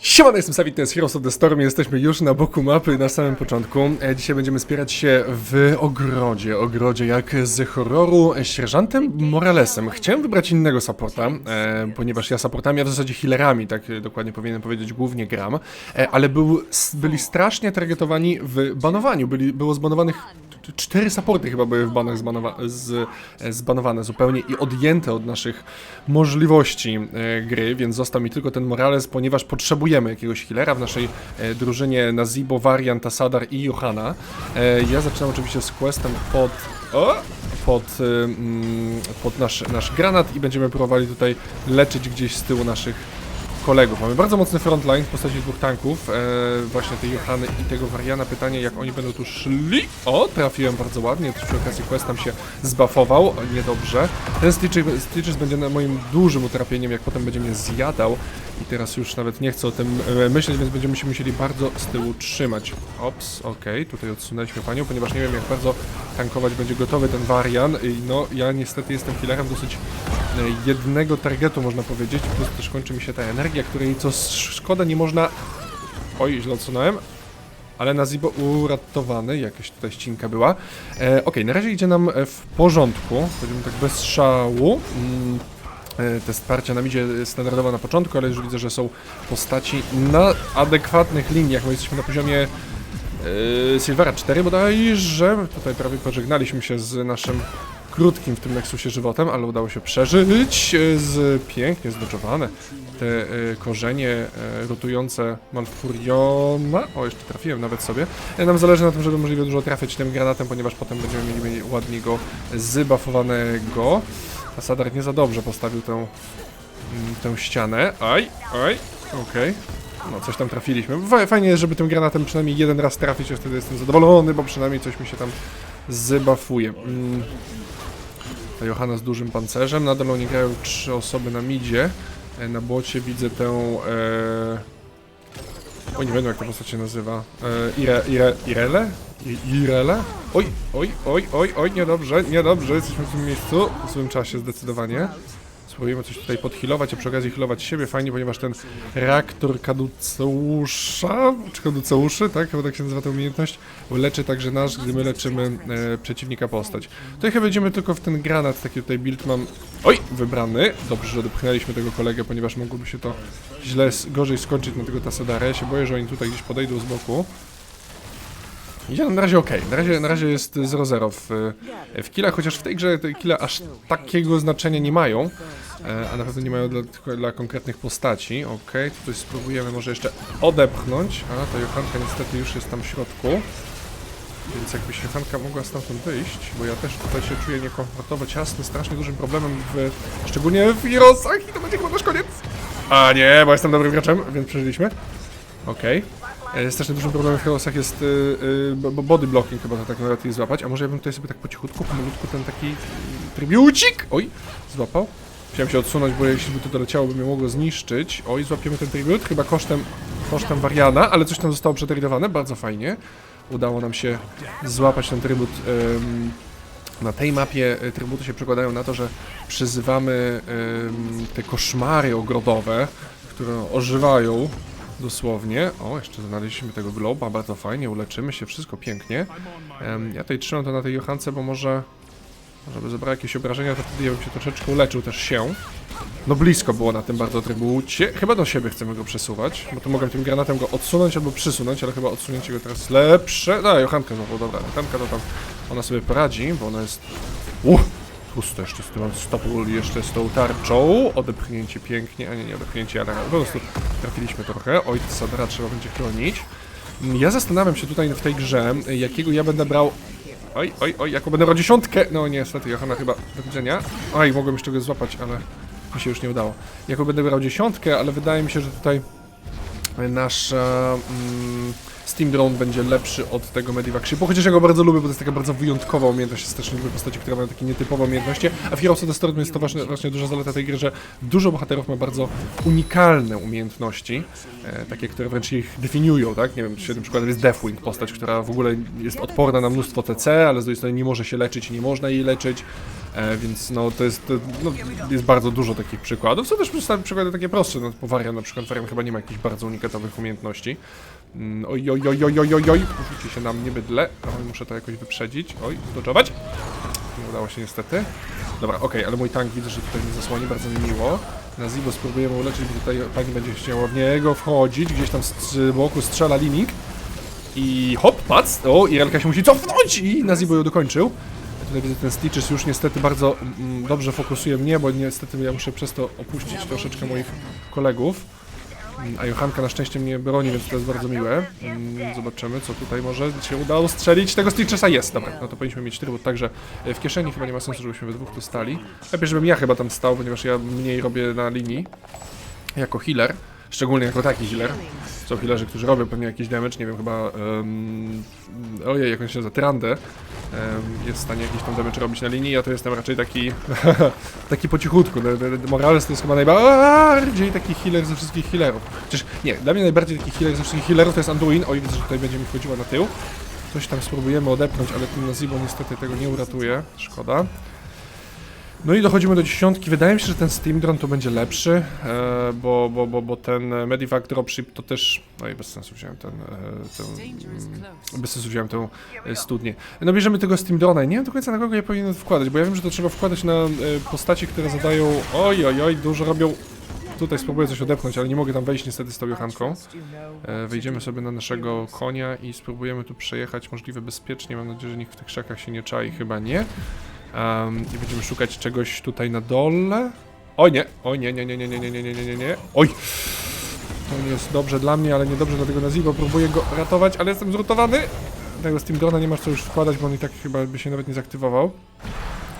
Siemano, jestem Sawit, to jest Heroes of the Storm, jesteśmy już na boku mapy, na samym początku. E, Dzisiaj będziemy spierać się w ogrodzie, ogrodzie jak z horroru, e, sierżantem Moralesem. Chciałem wybrać innego supporta, e, ponieważ ja supportami, a w zasadzie healerami, tak e, dokładnie powinienem powiedzieć, głównie gram, e, ale był, byli strasznie targetowani w banowaniu, byli, było zbanowanych cztery supporty chyba były w banach zbanowa- z, zbanowane zupełnie i odjęte od naszych możliwości e, gry, więc został mi tylko ten Morales, ponieważ potrzebujemy jakiegoś healera w naszej e, drużynie Nazibo, Varian, Tasadar i Johanna. E, ja zaczynam oczywiście z questem pod... O! Pod, e, mm, pod nasz, nasz granat i będziemy próbowali tutaj leczyć gdzieś z tyłu naszych kolegów. Mamy bardzo mocny frontline w postaci dwóch tanków, e, właśnie tej Johany i tego Variana. Pytanie, jak oni będą tu szli. O, trafiłem bardzo ładnie, przy okazji quest tam się zbuffował, o, niedobrze. Ten Stitches, Stitches będzie moim dużym utrapieniem, jak potem będzie mnie zjadał. I teraz już nawet nie chcę o tym e, myśleć, więc będziemy się musieli bardzo z tyłu trzymać. Ops, okej, tutaj odsunęliśmy panią, ponieważ nie wiem, jak bardzo tankować będzie gotowy ten Varian. I no, ja niestety jestem killerem dosyć jednego targetu, można powiedzieć, plus też kończy mi się ta energia, której co sz- szkoda nie można... Oj, źle odsunąłem. Ale na Zibo uratowany, jakaś tutaj ścinka była. E, Okej, na razie idzie nam e, w porządku, będziemy tak bez szału. Mm, e, te wsparcia nam idzie standardowo na początku, ale już widzę, że są postaci na adekwatnych liniach. My jesteśmy na poziomie e, Silvera 4 bodajże. Tutaj prawie pożegnaliśmy się z naszym krótkim w tym Nexusie żywotem, ale udało się przeżyć e, z pięknie zdoczowane te e, korzenie e, rotujące Malfuriona. O, jeszcze trafiłem nawet sobie. Nam zależy na tym, żeby możliwie dużo trafiać tym granatem, ponieważ potem będziemy mieli ładnie go zbuffowanego. A Sadar nie za dobrze postawił tę, mm, tę ścianę. Aj, aj, okej. No, coś tam trafiliśmy. Fa- Fajnie jest, żeby tym granatem przynajmniej jeden raz trafić, ja wtedy jestem zadowolony, bo przynajmniej coś mi się tam zbafuje. Mm. Johanna z dużym pancerzem. Nadal oni grają trzy osoby na midzie. E, Na bocie widzę tę... E... O, nie wiem jak ta postać się nazywa. E, Ire, Ire, Irele? I, Irele? Oj, oj, oj, oj, oj, niedobrze, niedobrze. Jesteśmy w tym miejscu. W złym czasie zdecydowanie. Spróbujemy coś tutaj podhealować, a przy okazji healować siebie. Fajnie, ponieważ ten reaktor kaduceusza, czy kaduceuszy, tak? Chyba tak się nazywa ta umiejętność, leczy także nas, gdy my leczymy e, przeciwnika postać. Tutaj chyba będziemy tylko w ten granat, taki tutaj build mam... Oj, wybrany. Dobrze, że dopchnęliśmy tego kolegę, ponieważ mogłoby się to źle, gorzej skończyć na tego Tasadara. Ja się boję, że oni tutaj gdzieś podejdą z boku. Idzie na razie ok. Na razie, na razie jest 0-0 w, w killach, chociaż w tej grze te kille aż takiego znaczenia nie mają. E, a na pewno nie mają dla, dla konkretnych postaci. Ok, tutaj spróbujemy może jeszcze odepchnąć. A ta Johanka niestety już jest tam w środku. Więc jakbyś Johanka mogła stamtąd wyjść, bo ja też tutaj się czuję niekomfortowo, ciasny, strasznie dużym problemem w... Szczególnie w Wirosach i to będzie chyba nasz koniec. A nie, bo jestem dobrym graczem, więc przeżyliśmy. Okej. Okay. Strasznie dużym problemem w Heroesach jest y, bo- body blocking, chyba to tak najlepiej złapać. A może ja bym tutaj sobie tak po cichutku, pomalutku ten taki trybiucik, oj, złapał. Chciałem się odsunąć, bo jeśli by to doleciało, by mnie mogło zniszczyć. Oj, złapiemy ten tribut, chyba kosztem, kosztem Wariana, ale coś tam zostało przetradowane, bardzo fajnie. Udało nam się złapać ten trybut. na tej mapie trybuty się przekładają na to, że przyzywamy te koszmary ogrodowe, które ożywają dosłownie. O, jeszcze znaleźliśmy tego globa, bardzo fajnie, uleczymy się, wszystko pięknie. Em, ja tutaj trzymam to na tej Johance, bo może, może by zebrał jakieś obrażenia, to wtedy ja bym się troszeczkę uleczył też się. No blisko było na tym bardzo trybucie. Chyba do siebie chcemy go przesuwać, bo tu mogę tym granatem go odsunąć albo przysunąć, ale chyba odsunięcie go teraz lepsze. No, Johannka znowu, dobra, Johannka to tam, ona sobie poradzi, bo ona jest... Uff! Pusto jeszcze z tym stopul jeszcze z tą tarczą. Odepchnięcie pięknie, a nie, nie odepchnięcie, ale po prostu trafiliśmy trochę. Oj, Sadara trzeba będzie chronić. Ja zastanawiam się tutaj w tej grze, jakiego ja będę brał... Oj, oj, oj, jaką będę brał dziesiątkę! No niestety, Johanna chyba do widzenia. Oj, mogłem jeszcze go złapać, ale mi się już nie udało. Jaką będę brał dziesiątkę, ale wydaje mi się, że tutaj nasz mm, Steam Drone będzie lepszy od tego Medivac bo chociaż ja go bardzo lubię, bo to jest taka bardzo wyjątkowa umiejętność, jest też lubię postaci, które mają takie nietypowe umiejętności, a w Heroes of the Storm jest to właśnie, właśnie duża zaleta tej gry, że dużo bohaterów ma bardzo unikalne umiejętności, e, takie, które wręcz ich definiują, tak? Nie wiem, świetnym przykładem jest Deathwing, postać, która w ogóle jest odporna na mnóstwo TC, ale z drugiej strony nie może się leczyć i nie można jej leczyć. E, więc no to jest, to, no, jest bardzo dużo takich przykładów. Są też przykłady takie prostsze, no Varian na przykład, Varian chyba nie ma jakichś bardzo unikatowych umiejętności. Mm, Oj, oj, oj, oj, oj, oj, rzuci się na mnie bydle. Muszę to jakoś wyprzedzić. Oj, zdoczować. Nie udało się niestety. Dobra, okej, ale mój tank widzę, że tutaj nie zasłoni, bardzo mi miło. Na Zibo spróbujemy uleczyć, bo tutaj pani będzie chciała w niego wchodzić, gdzieś tam z boku strzela Liming. I hop, pac! O, i Relka się musi cofnąć i Nazibo ją dokończył. Tutaj widzę ten Stitches już niestety bardzo mm, dobrze fokusuje mnie, bo niestety ja muszę przez to opuścić troszeczkę moich kolegów. Mm, A Johanka na szczęście mnie broni, więc to jest bardzo miłe. Mm, Zobaczymy, co tutaj może się udało strzelić. Tego Stitchesa jest, dobra, no to powinniśmy mieć trybut, także e, w kieszeni chyba nie ma sensu, żebyśmy we dwóch tu stali. Lepiej, żebym ja chyba tam stał, ponieważ ja mniej robię na linii jako healer. Szczególnie jako taki healer. Są healerzy, którzy robią pewnie jakiś damage, nie wiem, chyba... Um, ojej, jak on się nazywa. Jest w stanie jakiś tam damage robić na linii, ja to jestem raczej taki... taki po cichutku. No, no, Morales to jest chyba najbardziej taki healer ze wszystkich healerów. Chociaż nie, dla mnie najbardziej taki healer ze wszystkich healerów to jest Anduin. Oj, widzę, że tutaj będzie mi wchodziła na tył. Coś tam spróbujemy odepchnąć, ale ten Nazibo niestety tego nie uratuje. Szkoda. No i dochodzimy do dziesiątki. Wydaje mi się, że ten Steam Drone to będzie lepszy, e, bo, bo, bo, bo ten Medivac Dropship to też... No i bez sensu wziąłem ten... E, ten bez sensu wziąłem tę e, studnię. No bierzemy tego Steam Drone'a i nie wiem do końca na kogo ja powinienem wkładać, bo ja wiem, że to trzeba wkładać na postaci, które zadają... Oj, oj, oj, dużo robią... Tutaj spróbuję coś odepchnąć, ale nie mogę tam wejść niestety z tą Johanką. E, wejdziemy sobie na naszego konia i spróbujemy tu przejechać możliwie bezpiecznie. Mam nadzieję, że nikt w tych krzakach się nie czai, chyba nie. Um, I będziemy szukać czegoś tutaj na dole. Oj nie, oj nie, nie, nie, nie, nie, nie, nie, nie, nie, nie, nie. Oj! To nie jest dobrze dla mnie, ale niedobrze dla tego Nazibo. Próbuję go ratować, ale jestem zrutowany. Tego Steam Drona nie masz co już wkładać, bo on i tak chyba by się nawet nie zaktywował.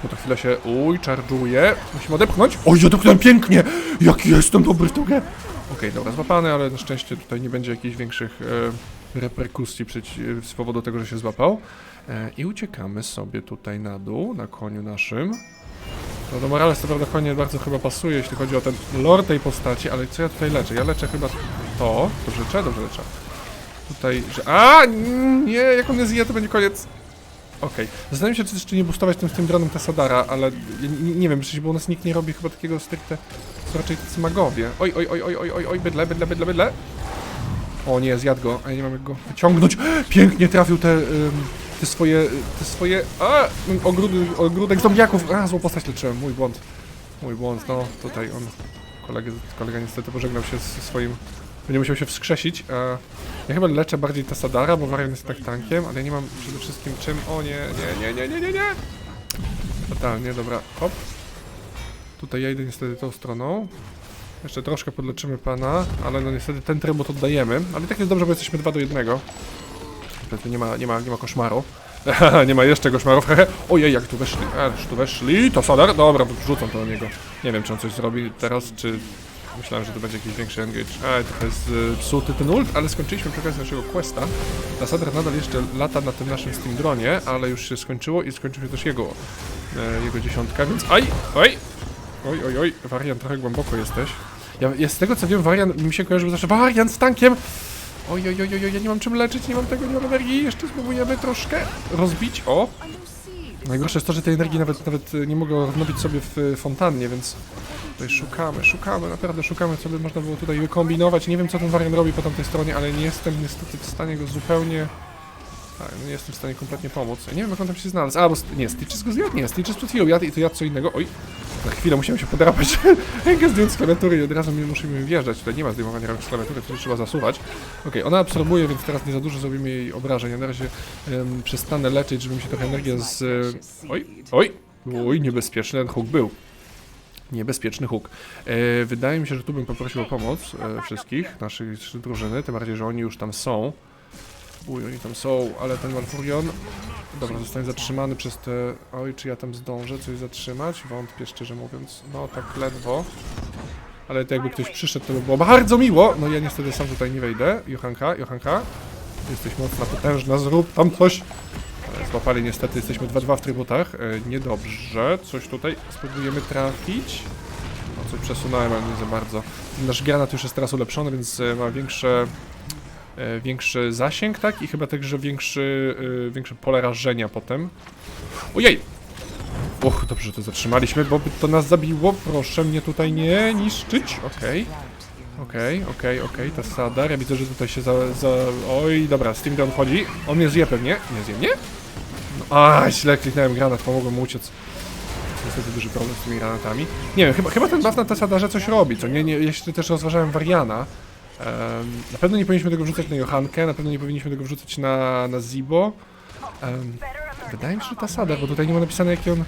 Bo to chwilę się... Uj, czarżuje. Musimy odepchnąć. Oj, dotknąłem pięknie! Jaki jestem dobry w tą grę! Okej, dobra, złapany, ale na szczęście tutaj nie będzie jakichś większych e, reperkusji przeci- z powodu tego, że się złapał. E, I uciekamy sobie tutaj na dół, na koniu naszym. No do Morales to prawda konie bardzo chyba pasuje, jeśli chodzi o ten lore tej postaci, ale co ja tutaj leczę? Ja leczę chyba to. Dobrze leczę? Dobrze leczę. Tutaj, że... A Nie, jak on nie zje, to będzie koniec. Okej. Zastanawiam się, czy jeszcze nie boostować tym, tym dronem Tessadara, ale nie, nie wiem, przecież bo u nas nikt nie robi chyba takiego stricte, co raczej tacy magowie. Oj, oj, oj, oj, oj, oj, oj, bydle, bydle, bydle, bydle. O nie, zjadł go, a ja nie mam jak go wyciągnąć. Pięknie trafił te, te swoje, te swoje, a, ogródy, ogródek zombiaków. A, złą postać leczyłem, mój błąd. Mój błąd, no, tutaj on, kolega, kolega niestety pożegnał się ze swoim, będzie musiał się wskrzesić. Ja chyba leczę bardziej Tassadara, bo Varian jest tak tankiem, ale ja nie mam przede wszystkim czym, o nie, nie, nie, nie, nie, nie, nie. Totalnie, dobra, hop. Tutaj ja idę niestety tą stroną. Jeszcze troszkę podleczymy pana, ale no niestety ten trybut oddajemy. Ale i tak jest dobrze, bo jesteśmy 2 do 1. Nie ma, nie ma, nie ma koszmaru. nie ma jeszcze koszmarów. hehe. Ojej, jak tu weszli. Ależ tu weszli. To Sadar? Dobra, wrzucam to do niego. Nie wiem, czy on coś zrobi teraz, czy... Myślałem, że to będzie jakiś większy engage. A, to jest y, psuty ten ult, ale skończyliśmy przy okazji naszego questa. Ta Sadar nadal jeszcze lata na tym naszym Steam dronie, ale już się skończyło i skończył się też jego, e, jego dziesiątka, więc... Aj! Oj! Oj, oj, oj, Warian, trochę głęboko jesteś. Ja, ja z tego co wiem, Warian mi się kojarzył zawsze. Warian z tankiem! Oj, oj, oj, oj, ja nie mam czym leczyć, nie mam tego, nie mam energii. Jeszcze spróbujemy troszkę rozbić. O! Najgorsze jest to, że tej energii nawet, nawet nie mogę odnowić sobie w e, fontannie, więc tutaj szukamy, szukamy, naprawdę szukamy, co by można było tutaj wykombinować. Nie wiem, co ten Warian robi po tamtej stronie, ale nie jestem niestety w stanie go zupełnie... Tak, no nie jestem w stanie kompletnie pomóc. Nie wiem, jak on tam się znalazł. A, bo... Nie, Stitches go zjadł? Nie, Stitches przed chwilą jadł i to jadł co innego. Oj, na chwilę musiałem się podrapać. Rękę zdjąć z klawiatury i od razu musimy wjeżdżać. Tutaj nie ma zdejmowania rąk z klawiatury, to trzeba zasuwać. Okej, ona absorbuje, więc teraz nie za dużo zrobimy jej obrażeń. Ja na razie przestanę leczyć, żeby mi się trochę energia z... e, Oj, oj, oj, niebezpieczny ten huk był. Niebezpieczny huk. E, wydaje mi się, że tu bym poprosił o pomoc e, wszystkich, naszych drużyny, tym bardziej, że oni już tam są. Uj, oni tam są, ale ten Malfurion... Dobra, zostanie zatrzymany przez te... Oj, czy ja tam zdążę coś zatrzymać? Wątpię, szczerze mówiąc. No, tak ledwo. Ale to jakby ktoś przyszedł, to by było bardzo miło. No ja niestety sam tutaj nie wejdę. Johanka, Johanka. Jesteś mocna, potężna, zrób tam coś. Ale Złapali niestety, jesteśmy 2-2 w trybutach. E, niedobrze. Coś tutaj spróbujemy trafić. No, coś przesunąłem, ale nie za bardzo. Nasz granat już jest teraz ulepszony, więc e, ma większe e, większy zasięg, tak? I chyba także większy, e, większe pole rażenia potem. Ojej! Och, dobrze, że to zatrzymaliśmy, bo by to nas zabiło. Proszę mnie tutaj nie niszczyć. Okej. Okej, okej, okej, ta Sadar. Ja widzę, że tutaj się za, za... Oj, dobra, Steam Down wchodzi. On mnie zje pewnie. Nie zje mnie? No, a, źle kliknąłem granat, pomogłem mu uciec. Niestety duży problem z tymi granatami. Nie wiem, chyba, chyba ten buff na Tassadarze coś robi, co nie, nie, jeszcze też rozważałem Wariana. Em, na pewno nie powinniśmy tego wrzucać na Johankę, na pewno nie powinniśmy tego wrzucać na, na Zibo. Em, wydaje mi się, że Tassadar, bo tutaj nie ma napisane jaki on...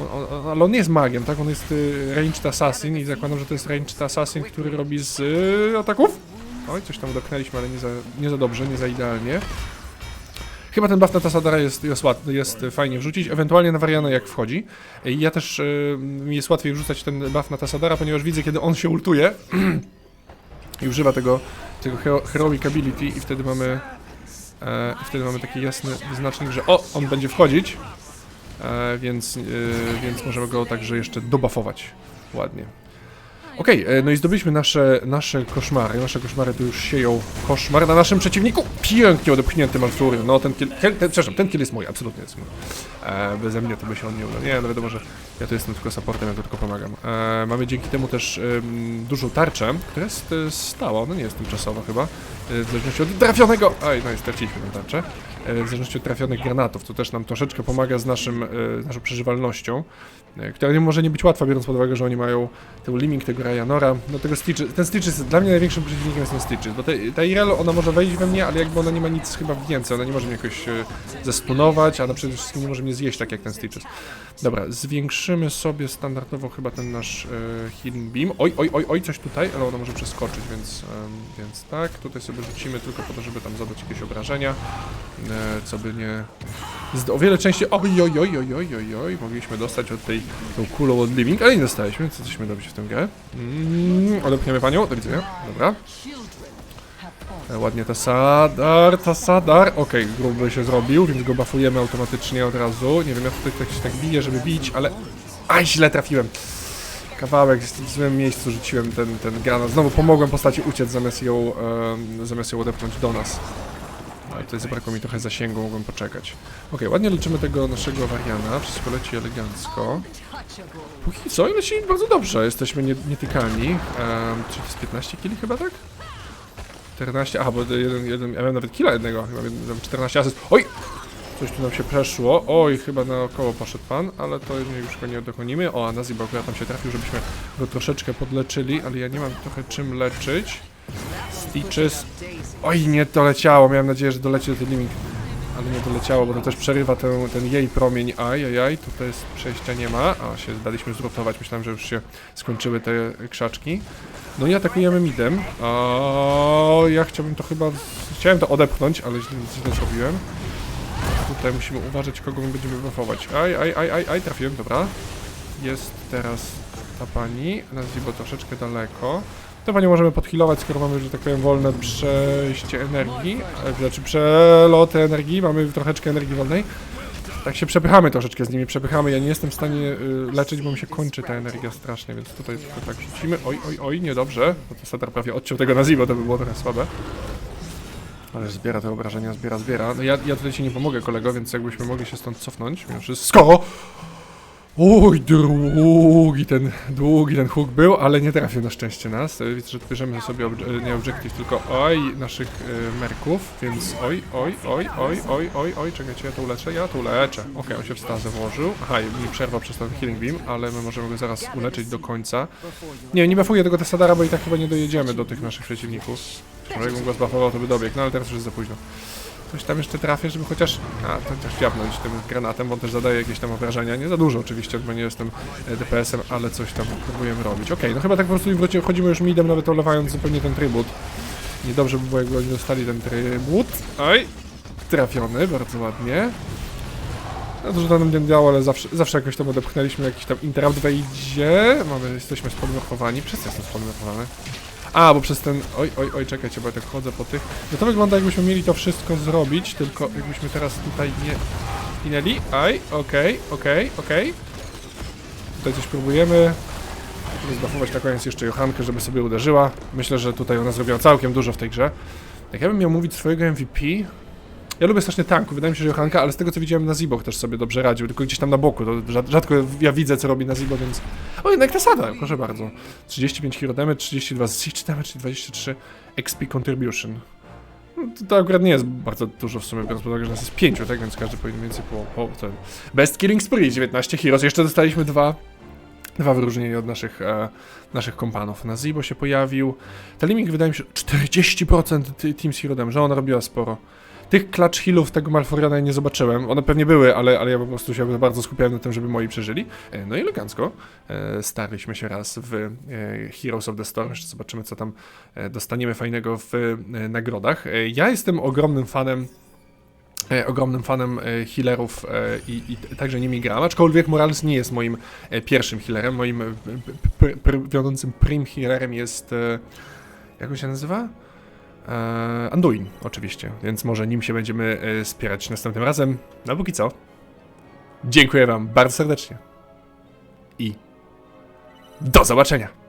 On, on, ale on nie jest magiem, tak? On jest y, ranged assassin i zakładam, że to jest ranged assassin, który robi z y, ataków. Oj, coś tam dotknęliśmy, ale nie za, nie za dobrze, nie za idealnie. Chyba ten buff na Tassadara jest, jest, jest fajnie wrzucić, ewentualnie na Wariana jak wchodzi. Ja też y, jest łatwiej wrzucać ten buff na Tassadara, ponieważ widzę kiedy on się ultuje i używa tego, tego hero, heroic ability i wtedy mamy e, wtedy mamy taki jasny wyznacznik, że o, on będzie wchodzić, e, więc, e, więc możemy go także jeszcze dobuffować ładnie. Okej, e, no i zdobyliśmy nasze, nasze koszmary. Nasze koszmary tu już sieją koszmar na naszym przeciwniku. Pięknie odepchnięty Malfury. No ten kill, ten, ten, przepraszam, ten kill jest mój, absolutnie jest mój. E, beze mnie to by się on nie udał. Nie, no wiadomo, że ja tu jestem tylko supportem, ja tylko pomagam. E, mamy dzięki temu też em, dużą tarczę, która jest e, stała, no nie jest tymczasowa chyba. E, w zależności od trafionego... Aj, no i straciliśmy tę tarczę. E, w zależności od trafionych granatów, to też nam troszeczkę pomaga z naszym, e, z naszą przeżywalnością, która nie może nie być łatwa, biorąc pod uwagę, że oni mają ten liming tego Ryanora, no tego Stitches, ten Stitches, jest- dla mnie największym przeciwnikiem ten Stitches, bo te, ta Irelo, ona może wejść we mnie, ale jakby ona nie ma nic chyba więcej, ona nie może mnie jakoś zestunować, a na przede wszystkim nie może mnie zjeść tak jak ten Stitches. Dobra, zwiększymy sobie standardowo chyba ten nasz Healing Beam, oj, oj, oj, oj, coś tutaj, ale ona może przeskoczyć, więc, więc tak, tutaj sobie rzucimy tylko po to, żeby tam zadać jakieś obrażenia, e, co by nie... O wiele częściej, oj, oj, oj, oj, oj, oj, oj, mogliśmy dostać od tej, tą kulą od Living, ale nie dostaliśmy, co cośmy robić w tę grę. Mm, odepchniemy panią, do widzenia, dobra. E, Ładnie Tassadar, Tassadar, okej, gruby się zrobił, więc go buffujemy automatycznie od razu. Nie wiem, ja tutaj się tak biję, żeby bić, ale... Aj, źle trafiłem. Kawałek, w złym miejscu rzuciłem ten, ten granat. Znowu pomogłem postaci uciec, zamiast ją, zamiast ją odepchnąć do nas. Ale tutaj zabrakło mi trochę zasięgu, mogłem poczekać. Okej, ładnie leczymy tego naszego wariana, wszystko leci elegancko. Póki co, leci bardzo dobrze, jesteśmy nie, nietykalni. Um, czy to jest 15 kili chyba, tak? 14, aha, bo jeden, jeden, ja miałem nawet killa jednego, chyba miałem 14 asyst. Oj! Coś tu nam się przeszło. Oj, chyba naokoło poszedł pan, ale to już go nie dokonimy. O, Anazi akurat tam się trafił, żebyśmy go troszeczkę podleczyli, ale ja nie mam trochę czym leczyć. Stitches. Oj, nie doleciało, miałem nadzieję, że doleci do tej limit. Ale nie doleciało, bo to też przerywa ten, ten jej promień. Aj, aj, aj, tutaj jest przejścia nie ma. A, się daliśmy zrutować, myślałem, że już się skończyły te krzaczki. No i atakujemy midem. O, ja chciałbym to chyba... Chciałem to odepchnąć, ale źle, źle zrobiłem. Tutaj musimy uważać, kogo my będziemy buffować. Aj, aj, aj, aj, aj, trafiłem, dobra. Jest teraz ta pani, nazwijmy troszeczkę daleko. To panią możemy podhealować, skoro mamy, że tak powiem, wolne przejście energii, e, znaczy przeloty energii, mamy troszeczkę energii wolnej. Tak się przepychamy troszeczkę z nimi, przepychamy. Ja nie jestem w stanie y, leczyć, bo mi się kończy ta energia strasznie, więc tutaj tylko tak rzucimy. Oj, oj, oj, niedobrze. Bo to Sadar prawie odciął tego Nazibo, to by było trochę słabe. Ale zbiera te obrażenia, zbiera, zbiera. No ja, ja tutaj ci nie pomogę, kolego, więc jakbyśmy mogli się stąd cofnąć, mimo wszystko. Oj, długi ten, długi ten huk był, ale nie trafił na szczęście nas. E, Widzę, że bierzemy sobie obje- nie objective, tylko oj, naszych e, merków, więc oj, oj, oj, oj, oj, oj, oj, czekajcie, ja to uleczę, ja to uleczę. Okej, on się w stazę włożył. Aha, mi przerwał przez ten healing beam, ale my możemy go zaraz uleczyć do końca. Nie, nie buffuję tego Tessadara, bo i tak chyba nie dojedziemy do tych naszych przeciwników. Może jakbym go zbuffował, to by dobiegł, no ale teraz już jest za późno. Coś tam jeszcze trafię, żeby chociaż... A, to chociaż wiapnąć tym granatem, bo on też zadaje jakieś tam obrażenia. Nie za dużo oczywiście, bo nie jestem e, DPS-em, ale coś tam próbujemy robić. Okej, no chyba tak po prostu wchodzimy już midem, nawet olewając zupełnie ten trybut. Niedobrze by było, jakby oni dostali ten trybut. Oj! Trafiony, bardzo ładnie. No to nam nie działo, ale zawsze, zawsze jakoś tam odepchnęliśmy, jakiś tam interrupt wejdzie. Mamy, jesteśmy spodmorfowani. Przez co jestem? A, bo przez ten... Oj, oj, oj, czekajcie, bo ja tak chodzę po tych... No to wygląda jakbyśmy mieli to wszystko zrobić, tylko jakbyśmy teraz tutaj nie zginęli. Aj, okej, okej, okej. Tutaj coś próbujemy. Zbafować na koniec jeszcze Johankę, żeby sobie uderzyła. Myślę, że tutaj ona zrobiła całkiem dużo w tej grze. Jak ja bym miał mówić swojego MVP, Ja lubię strasznie tanku, wydaje mi się, że Johanka, ale z tego co widziałem na Zibok też sobie dobrze radził, tylko gdzieś tam na boku, to rzad- rzadko ja widzę co robi na Zibo, więc... O, jednak Tasada, proszę bardzo. 35 hero damage, 32 z siege damage i 23 XP contribution. No, to, to akurat nie jest bardzo dużo w sumie, biorąc pod uwagę, że nas jest 5, tak, więc każdy powinien więcej po, po ten... Best Killing Spree, 19 heroes, jeszcze dostaliśmy dwa Dwa wyróżnienia od naszych, e, naszych kompanów. Na Zibo się pojawił. Ta Limik wydaje mi się 40% ty- Team Zero Damage, że ona robiła sporo. Tych clutch healów tego Malfuriona ja nie zobaczyłem. One pewnie były, ale, ale ja po prostu się bardzo skupiałem na tym, żeby moi przeżyli. E, No i elegancko. E, Starliśmy się raz w e, Heroes of the Storm. Jeszcze zobaczymy, co tam dostaniemy fajnego w nagrodach. Ja jestem ogromnym fanem ogromnym fanem healerów i, i także nimi gram, aczkolwiek Morales nie jest moim pierwszym healerem, moim wiodącym prim healerem jest, jak on się nazywa? E, Anduin, oczywiście, więc może nim się będziemy e, wspierać następnym razem. No póki co, dziękuję wam bardzo serdecznie i do zobaczenia!